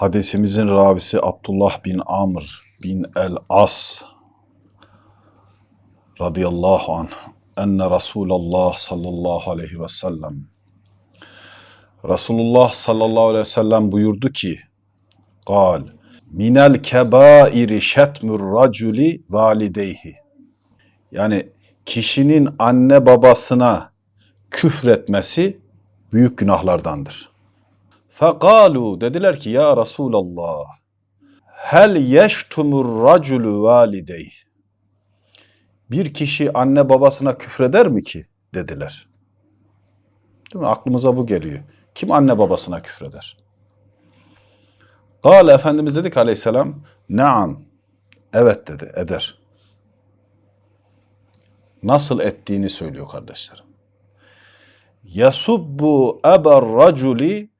Hadisimizin ravisi Abdullah bin Amr bin el-As radıyallahu anh enne Resulallah sallallahu aleyhi ve sellem Resulullah sallallahu aleyhi ve sellem buyurdu ki Gal minel kebairi şetmür raculi valideyhi yani kişinin anne babasına küfretmesi büyük günahlardandır. Fekalu dediler ki ya Resulallah hel yeştumur raculu valideyh bir kişi anne babasına küfreder mi ki dediler. Değil mi? Aklımıza bu geliyor. Kim anne babasına küfreder? Kale Efendimiz dedik aleyhisselam naam evet dedi eder. Nasıl ettiğini söylüyor kardeşlerim. Yasubbu eber raculi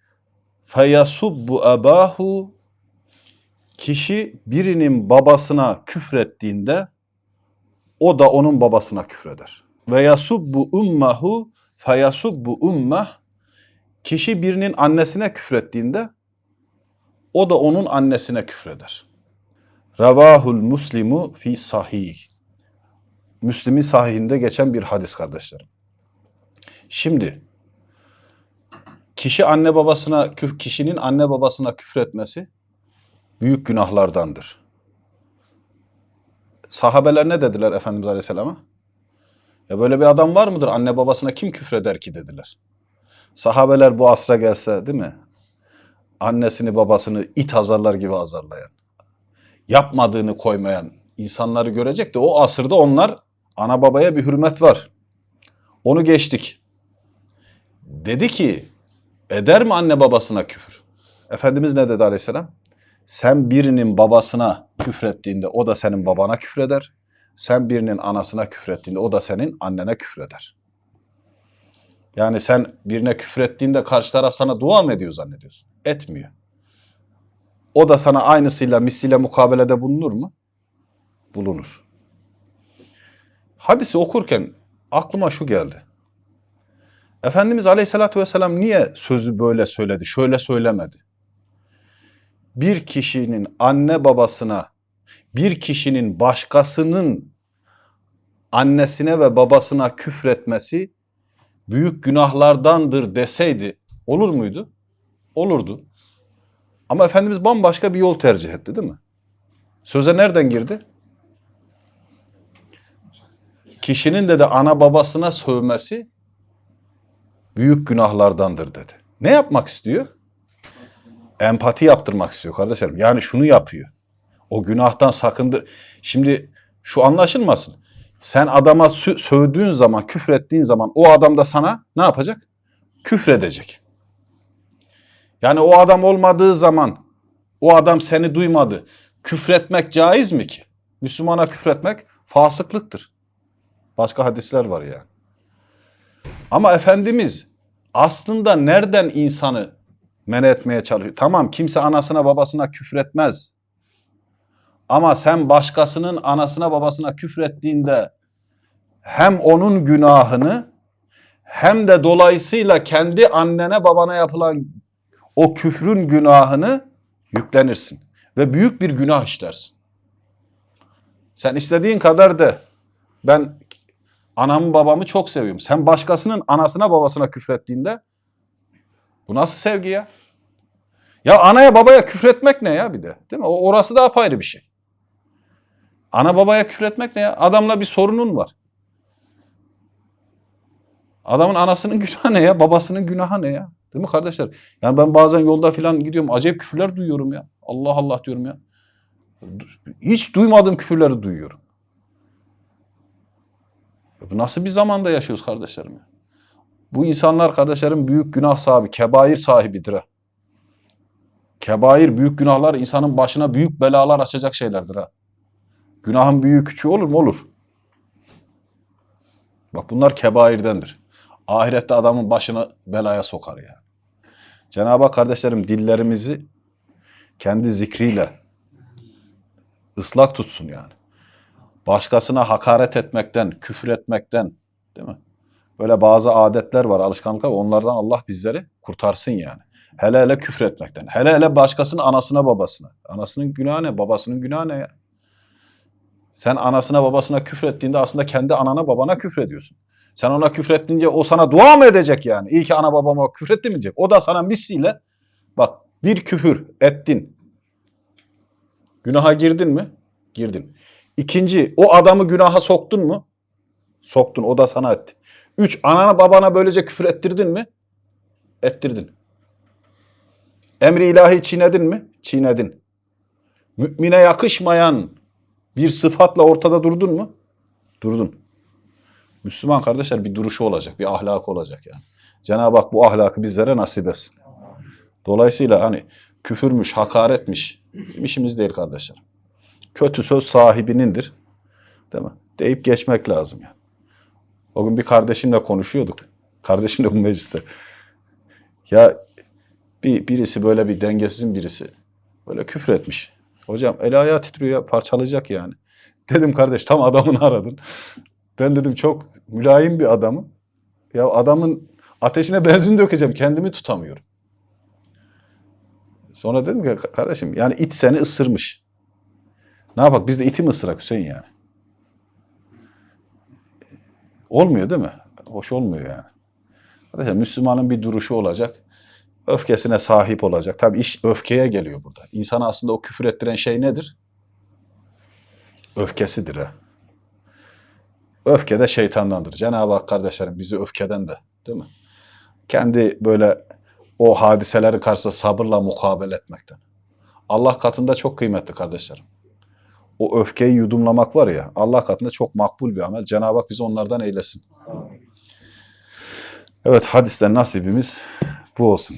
feyasubbu ebahu kişi birinin babasına küfrettiğinde o da onun babasına küfreder. Ve yasubbu ummehu feyasubbu ummeh kişi birinin annesine küfrettiğinde o da onun annesine küfreder. Ravahul Muslimu fi sahih. Müslim'in sahihinde geçen bir hadis kardeşlerim. Şimdi kişi anne babasına küf- kişinin anne babasına küfretmesi büyük günahlardandır. Sahabeler ne dediler Efendimiz Aleyhisselam'a? Ya böyle bir adam var mıdır? Anne babasına kim küfreder ki dediler. Sahabeler bu asra gelse değil mi? Annesini babasını it azarlar gibi azarlayan, yapmadığını koymayan insanları görecek de o asırda onlar ana babaya bir hürmet var. Onu geçtik. Dedi ki eder mi anne babasına küfür? Efendimiz ne dedi aleyhisselam? Sen birinin babasına küfrettiğinde o da senin babana küfreder. Sen birinin anasına küfrettiğinde o da senin annene küfreder. Yani sen birine küfrettiğinde karşı taraf sana dua mı ediyor zannediyorsun? Etmiyor. O da sana aynısıyla misliyle mukabelede bulunur mu? Bulunur. Hadisi okurken aklıma şu geldi. Efendimiz Aleyhisselatü Vesselam niye sözü böyle söyledi, şöyle söylemedi? Bir kişinin anne babasına, bir kişinin başkasının annesine ve babasına küfretmesi büyük günahlardandır deseydi olur muydu? Olurdu. Ama Efendimiz bambaşka bir yol tercih etti değil mi? Söze nereden girdi? Kişinin de de ana babasına sövmesi büyük günahlardandır dedi. Ne yapmak istiyor? Empati yaptırmak istiyor kardeşlerim. Yani şunu yapıyor. O günahtan sakındır. Şimdi şu anlaşılmasın. Sen adama sö- sövdüğün zaman, küfrettiğin zaman o adam da sana ne yapacak? Küfredecek. Yani o adam olmadığı zaman, o adam seni duymadı. Küfretmek caiz mi ki? Müslümana küfretmek fasıklıktır. Başka hadisler var yani. Ama Efendimiz aslında nereden insanı men etmeye çalışıyor? Tamam kimse anasına babasına küfretmez. Ama sen başkasının anasına babasına küfrettiğinde hem onun günahını hem de dolayısıyla kendi annene babana yapılan o küfrün günahını yüklenirsin. Ve büyük bir günah işlersin. Sen istediğin kadar de ben anamı babamı çok seviyorum. Sen başkasının anasına babasına küfrettiğinde bu nasıl sevgi ya? Ya anaya babaya küfretmek ne ya bir de? Değil mi? O orası da apayrı bir şey. Ana babaya küfretmek ne ya? Adamla bir sorunun var. Adamın anasının günahı ne ya? Babasının günahı ne ya? Değil mi kardeşler? Yani ben bazen yolda falan gidiyorum. Acayip küfürler duyuyorum ya. Allah Allah diyorum ya. Hiç duymadığım küfürleri duyuyorum. Bu nasıl bir zamanda yaşıyoruz kardeşlerim? Bu insanlar kardeşlerim büyük günah sahibi, kebair sahibidir ha. Kebair, büyük günahlar insanın başına büyük belalar açacak şeylerdir ha. Günahın büyüğü küçüğü olur mu? Olur. Bak bunlar kebairdendir. Ahirette adamın başına belaya sokar ya. Cenab-ı Hak kardeşlerim dillerimizi kendi zikriyle ıslak tutsun yani. Başkasına hakaret etmekten, küfür etmekten, değil mi? Böyle bazı adetler var, alışkanlıklar var. Onlardan Allah bizleri kurtarsın yani. Hele hele küfretmekten. Hele hele başkasının anasına babasına. Anasının günahı ne? Babasının günahı ne ya? Sen anasına babasına küfrettiğinde aslında kendi anana babana küfrediyorsun. Sen ona küfrettiğince o sana dua mı edecek yani? İyi ki ana babama küfretti mi diyecek? O da sana misliyle bak bir küfür ettin. Günaha girdin mi? Girdin. İkinci o adamı günaha soktun mu? Soktun o da sana etti. Üç anana babana böylece küfür ettirdin mi? Ettirdin. Emri ilahi çiğnedin mi? Çiğnedin. Mümine yakışmayan bir sıfatla ortada durdun mu? Durdun. Müslüman kardeşler bir duruşu olacak, bir ahlakı olacak yani. Cenab-ı Hak bu ahlakı bizlere nasip etsin. Dolayısıyla hani küfürmüş, hakaretmiş işimiz değil kardeşler. Kötü söz sahibinindir. Değil mi? Deyip geçmek lazım yani. O gün bir kardeşimle konuşuyorduk. Kardeşimle bu mecliste. Ya bir birisi böyle bir dengesizin birisi böyle küfür etmiş. Hocam el ayağı titriyor ya parçalayacak yani. Dedim kardeş tam adamını aradın. Ben dedim çok mülayim bir adamım. Ya adamın ateşine benzin dökeceğim kendimi tutamıyorum. Sonra dedim ki kardeşim yani it seni ısırmış. Ne yapak biz de iti mi ısırak Hüseyin yani? Olmuyor değil mi? Hoş olmuyor yani. Arkadaşlar Müslümanın bir duruşu olacak. Öfkesine sahip olacak. Tabii iş öfkeye geliyor burada. İnsana aslında o küfür ettiren şey nedir? Öfkesidir ha. Öfke de şeytandandır. Cenab-ı Hak kardeşlerim bizi öfkeden de değil mi? Kendi böyle o hadiseleri karşısında sabırla mukabele etmekten. Allah katında çok kıymetli kardeşlerim. O öfkeyi yudumlamak var ya Allah katında çok makbul bir amel. Cenab-ı Hak bizi onlardan eylesin. Evet hadisten nasibimiz bu olsun.